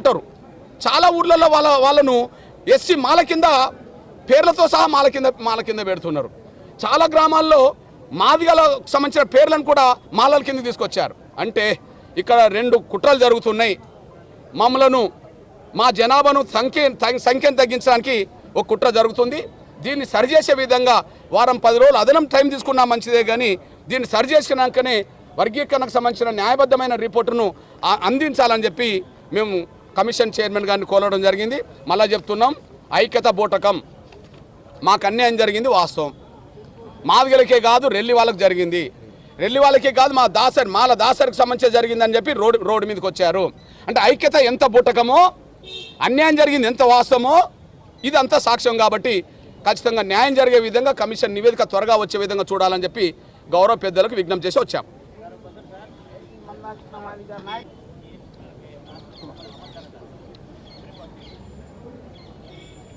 ఉంటారు చాలా ఊర్లలో వాళ్ళ వాళ్ళను ఎస్సీ మాల కింద పేర్లతో సహా మాల కింద మాల కింద పెడుతున్నారు. చాలా గ్రామాల్లో మాదిగలకు సంబంధించిన పేర్లను కూడా మాలల కింద తీసుకొచ్చారు. అంటే ఇక్కడ రెండు కుట్రలు జరుగుతున్నాయి. మమ్మలను మా జనాభాను సంఖ్య సంఖ్యను తగ్గించడానికి ఒక కుట్ర జరుగుతుంది. దీన్ని సరిచేసే విధంగా వారం పది రోజులు అదనం టైం తీసుకున్నా మంచిదే కానీ దీన్ని సరిచేసినాకనే వర్గీకరణకు సంబంధించిన న్యాయబద్ధమైన రిపోర్టును అందించాలని చెప్పి మేము కమిషన్ చైర్మన్ గారిని కోలవడం జరిగింది. మళ్ళా చెప్తున్నాం ఐక్యత బూటకం. మాకు అన్యాయం జరిగింది వాస్తవం. మాదిగలకే కాదు రెల్లి వాళ్ళకి జరిగింది. రెల్లి వాళ్ళకే కాదు మా దాసరి మాల దాసరికి సంబంధించి జరిగిందని చెప్పి రోడ్డు రోడ్డు మీదకి వచ్చారు. అంటే ఐక్యత ఎంత బూటకమో అన్యాయం జరిగింది ఎంత వాస్తవమో ఇది సాక్ష్యం కాబట్టి ఖచ్చితంగా న్యాయం జరిగే విధంగా కమిషన్ నివేదిక త్వరగా వచ్చే విధంగా చూడాలని చెప్పి గౌరవ పెద్దలకు విజ్ఞప్తి చేసి వచ్చాం.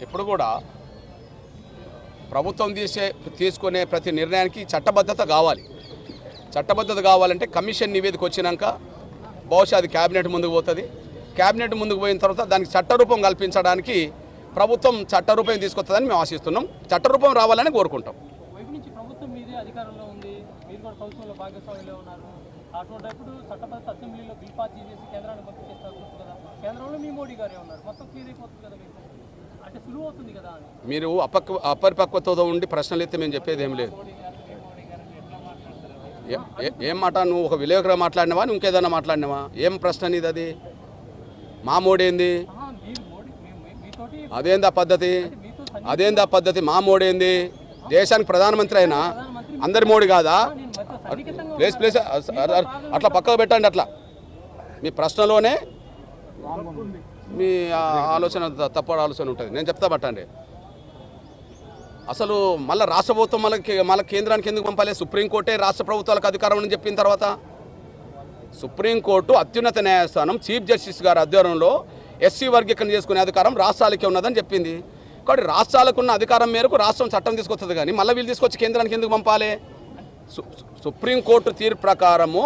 ఇప్పుడు కూడా ప్రభుత్వం తీసే తీసుకునే ప్రతి నిర్ణయానికి చట్టబద్ధత కావాలి. చట్టబద్ధత కావాలంటే కమిషన్ నివేదిక వచ్చినాక బహుశా అది క్యాబినెట్ ముందుకు పోతుంది. క్యాబినెట్ ముందుకు పోయిన తర్వాత దానికి చట్టరూపం కల్పించడానికి ప్రభుత్వం చట్టరూపం తీసుకొస్తుందని మేము ఆశిస్తున్నాం. చట్టరూపం రావాలని కోరుకుంటాం. ప్రభుత్వంలో భాగస్వామ్యంలో ఉన్నారు. అటువంటిప్పుడు చట్టబద్ధ అసెంబ్లీలో బిల్ పాస్ చేసి కేంద్రానికి పంపించేస్తారు కదా. కేంద్రంలో మీ మోడీ గారే ఉన్నారు. మొత్తం క్లియర్ అయిపోతుంది కదా మీకు? అంటే సులువు అవుతుంది కదా అని. మీరు అపక్వ అపరిపక్వతతో ఉండి ప్రశ్నలు ఎత్తే మేము చెప్పేది ఏం లేదు. ఏ- మాట? నువ్వు ఒక విలేకరు మాట్లాడినవా? ఇంకేదైనా మాట్లాడినవా? ఏం ప్రశ్న నీది అది? మా మోడేంది అదేందా పద్ధతి? అదేందా పద్ధతి? మా మోడేంది దేశానికి ప్రధానమంత్రి అయినా అందరి మోడీ కాదా? ప్లేస్ ప్లేస్ అట్లా పక్కకు పెట్టండి అట్లా. మీ ప్రశ్నలోనే మీ ఆలోచన త- తప్పుడు ఆలోచన ఉంటుంది. నేను చెప్తా పట్టండి. అసలు మళ్ళీ రాష్ట్ర ప్రభుత్వం మళ్ళీ మళ్ళీ కేంద్రానికి ఎందుకు పంపాలి? సుప్రీంకోర్టే రాష్ట్ర ప్రభుత్వాలకు అధికారం అని చెప్పిన తర్వాత? సుప్రీంకోర్టు అత్యున్నత న్యాయస్థానం చీఫ్ జస్టిస్ గారి ఆధ్వర్యంలో ఎస్సీ వర్గీకరణ చేసుకునే అధికారం రాష్ట్రాలకే ఉన్నదని చెప్పింది. కాబట్టి రాష్ట్రాలకు ఉన్న అధికారం మేరకు రాష్ట్రం చట్టం తీసుకొస్తుంది కానీ మళ్ళీ వీళ్ళు తీసుకొచ్చి కేంద్రానికి ఎందుకు పంపాలి? సుప్రీంకోర్టు తీర్పు ప్రకారము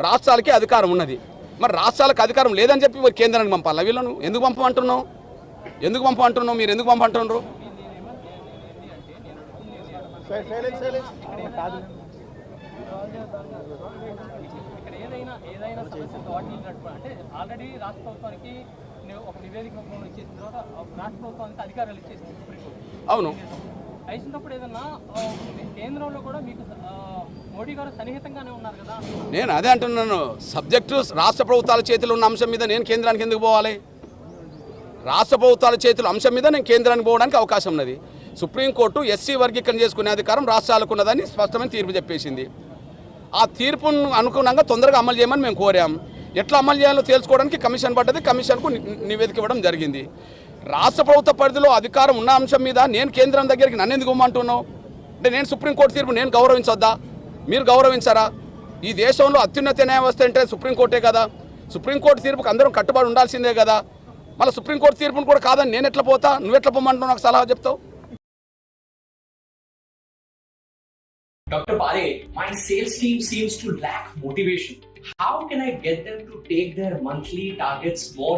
రాష్ట్రాలకి అధికారం ఉన్నది. మరి రాష్ట్రాలకు అధికారం లేదని చెప్పి మరి కేంద్రానికి పంపాలా వీళ్ళను? ఎందుకు పంపమంటున్నావు? ఎందుకు పంపమంటున్నావు? మీరు ఎందుకు పంపంటున్నారు ఇక్కడ ఏదైనా ఏదైనా సమస్య వాటిని నడుపు అంటే ఆల్రెడీ రాష్ట్ర ప్రభుత్వానికి ని- ఒక నివేదిక రూపంలో ఇచ్చేసిన తర్వాత ఒక రాష్ట్ర ప్రభుత్వానికి అధికారాలు ఇచ్చేసింది సుప్రీంకోర్టు అవును. అయినప్పుడు ఏదన్నా కేంద్రంలో కూడా మీకు నేను అదే అంటున్నాను. సబ్జెక్టు రాష్ట్ర ప్రభుత్వాల చేతిలో ఉన్న అంశం మీద నేను కేంద్రానికి ఎందుకు పోవాలి? రాష్ట్ర ప్రభుత్వాల చేతుల అంశం మీద నేను కేంద్రానికి పోవడానికి అవకాశం ఉన్నది. సుప్రీంకోర్టు ఎస్సీ వర్గీకరణ చేసుకునే అధికారం రాష్ట్రాలకు ఉన్నదని స్పష్టమైన తీర్పు చెప్పేసింది. ఆ తీర్పును అనుగుణంగా తొందరగా అమలు చేయమని మేము కోరాం. ఎట్లా అమలు చేయాలో తెలుసుకోవడానికి కమిషన్ పడ్డది కమిషన్కు నివేదిక ఇవ్వడం జరిగింది. రాష్ట్ర ప్రభుత్వ పరిధిలో అధికారం ఉన్న అంశం మీద నేను కేంద్రం దగ్గరికి నన్ను ఎందుకు ఇమ్మంటున్నావు అంటే నేను సుప్రీంకోర్టు తీర్పు నేను గౌరవించొద్దా? మీరు గౌరవించారా? ఈ దేశంలో అత్యున్నత న్యాయవ్యవస్థ అంటే సుప్రీంకోర్టే కదా. సుప్రీంకోర్టు తీర్పుకు అందరం కట్టుబడి ఉండాల్సిందే కదా. మళ్ళీ సుప్రీంకోర్టు తీర్పును కూడా కాదని నేను ఎట్లా పోతా? నువ్వు ఎట్లా పొమ్మంటున్నావు? నాకు సలహా చెప్తావు. Dr. Pare, my sales team seems to lack motivation. How can I get them to take their monthly targets more?